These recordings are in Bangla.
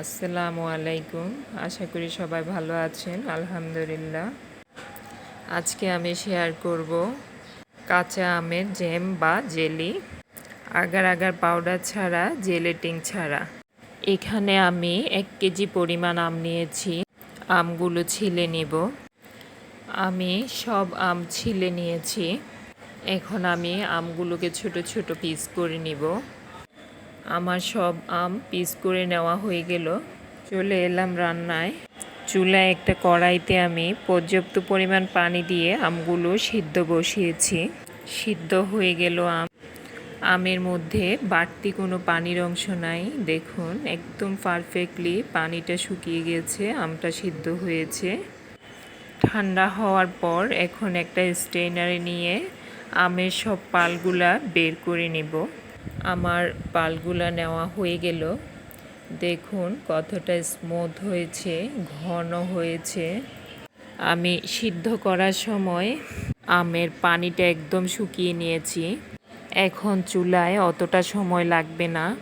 আসসালামু আলাইকুম। আশা করি সবাই ভালো আছেন, আলহামদুলিল্লাহ। আজকে আমি শেয়ার করব কাঁচা আমের জ্যাম বা জেলি আগার আগার পাউডার ছাড়া জেলেটিং ছাড়া। এখানে আমি এক কেজি পরিমাণ আম নিয়েছি, আমগুলো ছিলে নিব। আমি সব আম ছিলে নিয়েছি। এখন আমি আমগুলোকে ছোট ছোট পিস করে নিব। আমার সব আম পিস করে নেওয়া হয়ে গেল। চলে এলাম রান্নায়। চুলায় একটা কড়াইতে আমি পর্যাপ্ত পরিমাণ পানি দিয়ে আমগুলো সিদ্ধ বসিয়েছি। সিদ্ধ হয়ে গেল আম। আমের মধ্যে বাড়তি কোনো পানির অংশ নাই। দেখুন, একদম পারফেক্টলি পানিটা শুকিয়ে গেছে, আমটা সিদ্ধ হয়েছে। ঠান্ডা হওয়ার পর এখন একটা স্ট্রেনারে নিয়ে আমের সব পালগুলা বের করে নেব। আমার পালগুলা নেওয়া হয়ে গেল। দেখুন কতটা স্মুথ হয়েছে, ঘন হয়েছে। আমি সিদ্ধ করার সময় আমের পানিটা একদম শুকিয়ে নিয়েছি। এখন চুলায় অতটা সময় লাগবে না।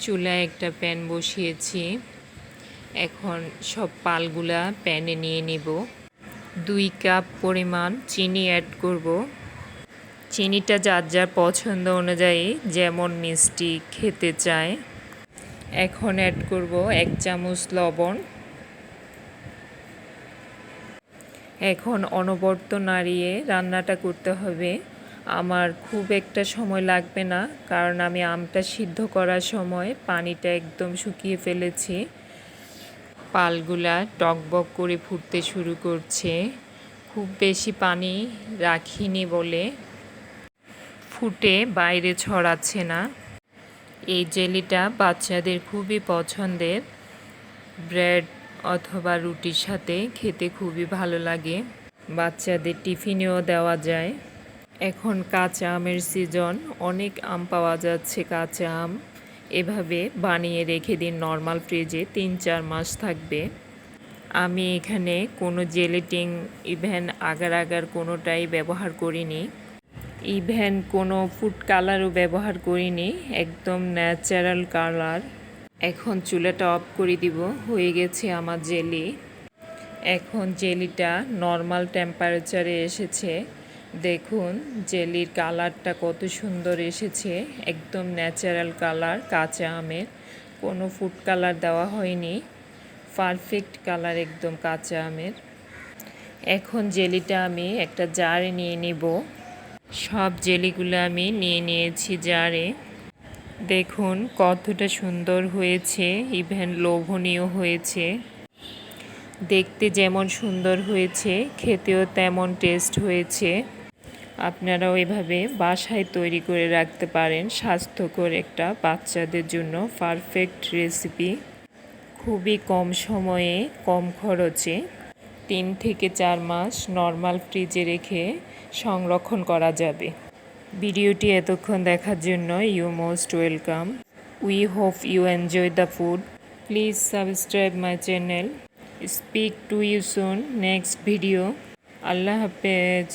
চুলায় একটা প্যান বসিয়েছি। এখন সব পালগুলা প্যানে নিয়ে নিব। দুই কাপ পরিমাণ চিনি অ্যাড করব। চিনিটা যার যার পছন্দ অনুযায়ী যেমন মিষ্টি খেতে চায়। এখন অ্যাড করব এক চামচ লবণ। এখন অনবর্ত নাড়িয়ে রান্নাটা করতে হবে। আমার খুব একটা সময় লাগবে না, কারণ আমি আমটা সিদ্ধ করার সময় পানিটা একদম শুকিয়ে ফেলেছি। পালগুলা টকবক করে ফুটতে শুরু করছে। খুব বেশি পানি রাখিনি বলে ফুটে বাইরে ছড়াচ্ছে না। এই জেলিটা বাচ্চাদের খুবই পছন্দের। ব্রেড অথবা রুটির সাথে খেতে খুবই ভালো লাগে। বাচ্চাদের টিফিনেও দেওয়া যায়। এখন কাঁচা আমের সিজন, অনেক আম পাওয়া যাচ্ছে কাঁচা আম। এভাবে বানিয়ে রেখে দিন নর্মাল ফ্রিজে তিন চার মাস থাকবে। আমি এখানে কোনো জেলেটিং ইভেন আগার আগার কোনোটাই ব্যবহার করিনি। ইভেন কোনো ফুড কালারও ব্যবহার করিনি, একদম ন্যাচারাল কালার এখন চুলাটা অফ করে দিব, হয়ে গেছে আমার জেলি এখন জেলিটা নর্মাল টেম্পারেচারে এসেছে। দেখুন জেলির কালারটা কত সুন্দর এসেছে, একদম ন্যাচারাল কালার কাঁচা আমের। কোনো ফুড কালার দেওয়া হয়নি পারফেক্ট কালার একদম কাঁচা আমের। এখন জেলিটা আমি একটা জারে নিয়ে নিব। সব জেলিগুলো আমি নিয়ে নিয়েছি জারে। দেখুন, কতটা সুন্দর হয়েছে ইভেন লোভনীয় হয়েছে। দেখতে যেমন সুন্দর হয়েছে, খেতেও তেমন টেস্ট হয়েছে। আপনারাও এভাবে বাসায় তৈরি করে রাখতে পারেন, স্বাস্থ্যকর একটা বাচ্চাদের জন্য পারফেক্ট রেসিপি খুবই কম সময়ে, কম খরচে তিন থেকে চার মাস নর্মাল ফ্রিজে রেখে সংরক্ষণ করা যাবে। ভিডিওটি এতক্ষণ দেখার জন্য you most welcome. We hope you enjoy the food. Please subscribe my channel. Speak to you soon. Next video. আল্লাহ হাফেজ।